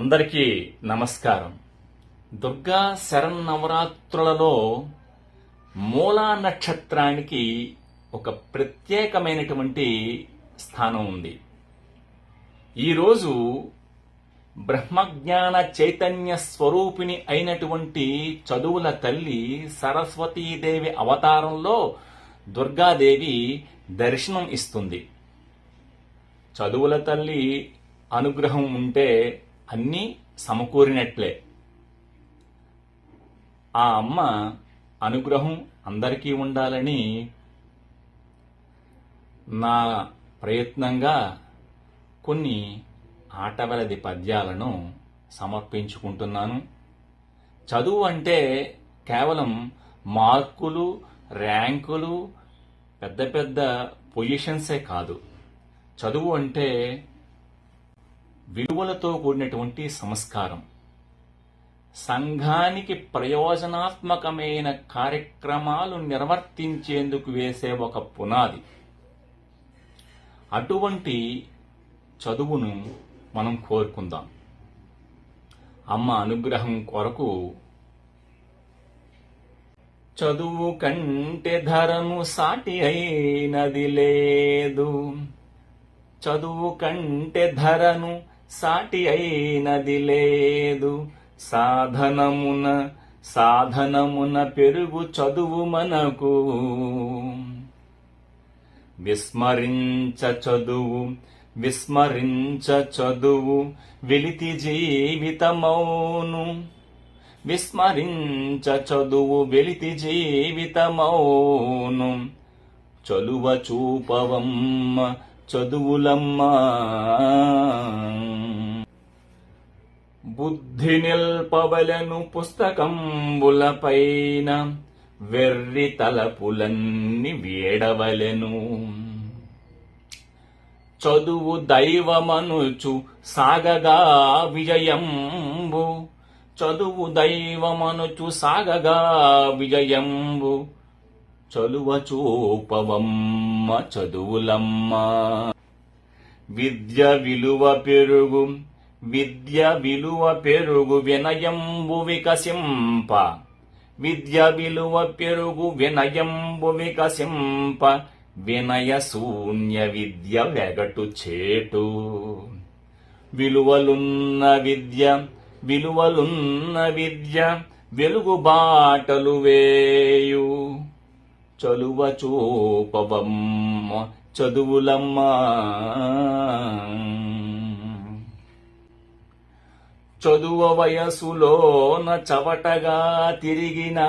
అందరికీ నమస్కారం. దుర్గా శరన్నవరాత్రులలో మూలా నక్షత్రానికి ఒక ప్రత్యేకమైనటువంటి స్థానం ఉంది. ఈరోజు బ్రహ్మజ్ఞాన చైతన్య స్వరూపిణి అయినటువంటి చదువుల తల్లి సరస్వతీదేవి అవతారంలో దుర్గాదేవి దర్శనం ఇస్తుంది. చదువుల తల్లి అనుగ్రహం ఉంటే అన్నీ సమకూరినట్లే. ఆ అమ్మ అనుగ్రహం అందరికీ ఉండాలని నా ప్రయత్నంగా కొన్ని ఆటవలది పద్యాలను సమర్పించుకుంటున్నాను. చదువు అంటే కేవలం మార్కులు ర్యాంకులు పెద్ద పెద్ద పొజిషన్సే కాదు. చదువు అంటే విలువలతో కూడినటువంటి సంస్కారం. సంఘానికి ప్రయోజనాత్మకమైన కార్యక్రమాలు నిర్వర్తించేందుకు వేసే ఒక పునాది. అటువంటి చదువును మనం కోరుకుందాం. అమ్మ అనుగ్రహం కొరకు చదువు కంటే ధరను సాటి అయినది లేదు. చదువు కంటే ధరను సాటి అయినది లేదు. సాధనమున సాధనమున పెరుగు చదువు మనకు. విస్మరించ చదువు విస్మరించ చదువు వెలితి జీవితమౌను. విస్మరించ చదువు వెలితి జీవితమౌను. చలువ చూపవమ్మ చదువులమ్మా. బుద్ధి నిల్పవలను పుస్తకంబులపైన వెర్రి తలపులన్ని వేడవలెను. చదువు దైవమనుచు సాగగా విజయంబు. చదువు దైవమనుచు సాగగా విజయంబు. చలువ చూపవమ్మ చదువులమ్మ. విద్య విలువ పెరుగు విద్య విలువ పెరుగు వినయంబు వికసింప. విద్య విలువ పెరుగు వినయంబు వికసింప. వినయ శూన్య విద్య వెగటు చేటు. విలువలున్న విద్య విలువలున్న విద్య వెలుగు బాటలు వేయు. చలువ చూపవమ్మ చదువులమ్మా. చదువ వయసులోన చవటగా తిరిగిన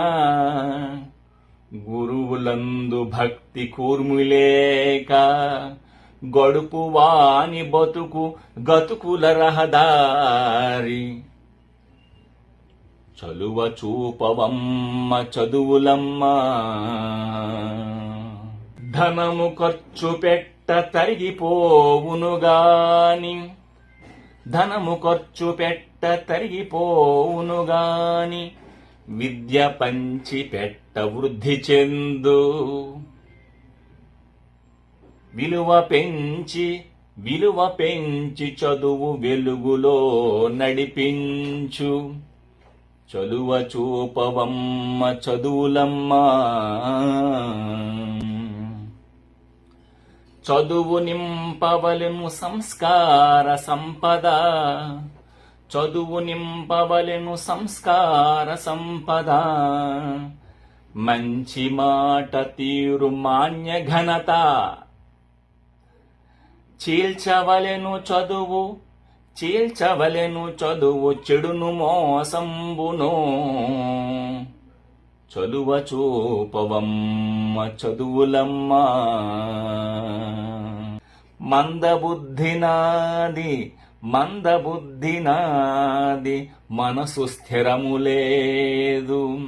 గురువులందు భక్తి కూర్ములేక గడుపు వాని బతుకు గతుకుల రహదారి చలువ చూపవమ్మ చదువులమ్మ. ధనము ఖర్చు పెట్ట తరిగిపోవునుగాని. ధనము ఖర్చు పెట్ట తరిగిపోవునుగాని. విద్య పంచి పెట్ట వృద్ధి చెందు. విలువ పెంచి విలువ పెంచి చదువు వెలుగులో నడిపించు. చలువ చూపవమ్మ చదువులమ్మ. చదువు నింపవలెను సంస్కార సంపద. చదువు నింపవలెను సంస్కార సంపద. మంచి మాట తీరు మాన్య ఘనత. చీల్చవలెను చదువు చీల్చవలెను చదువు చెడును మోసంబును. చదువ చూపవమ్మ చదువులమ్మ. మందబుద్ధినాది నాది నాది మనసు స్థిరము లేదు.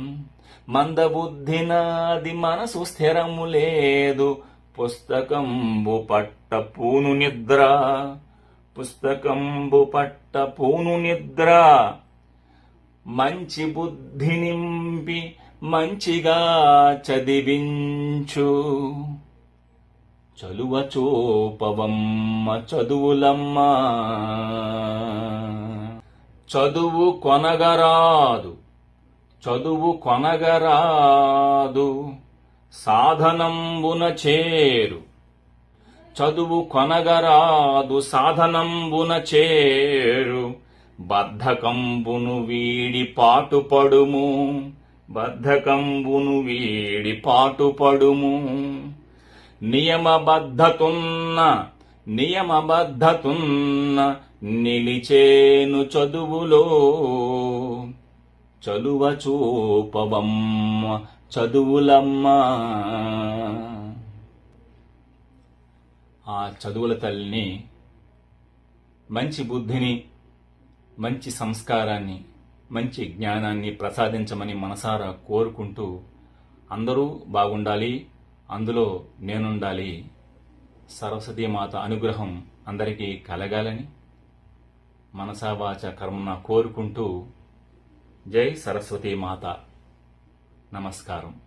మందబుద్ధి నాది మనసు స్థిరము లేదు. పుస్తకంబు పట్ట పూను నిద్ర. పుస్తకంబు పట్ట పూను నిద్ర. మంచి బుద్ధి నింపి మంచిగా చదివించు. చలువ చూపవమ్మ చదువులమ్మ. చదువు కొనగరాదు. చదువు కొనగరాదు. సాధనంబున చేరు. చదువు కొనగరాదు సాధనంబున చేరు. బద్ధకంబును వీడి పాటుపడుము. బద్ధకంబును వీడి పాటుపడుము. నియమబద్ధతున్న నియమబద్ధతున్న నిలిచేను చదువులో. చదువ చూపవమ్మ చదువులమ్మ. ఆ చదువుల తల్లిని మంచి బుద్ధిని మంచి సంస్కారాన్ని మంచి జ్ఞానాన్ని ప్రసాదించమని మనసారా కోరుకుంటూ అందరూ బాగుండాలి అందులో నేనుండాలి. సరస్వతీమాత అనుగ్రహం అందరికీ కలగాలని మనసావాచ కర్మన కోరుకుంటూ జై సరస్వతీమాత నమస్కారం.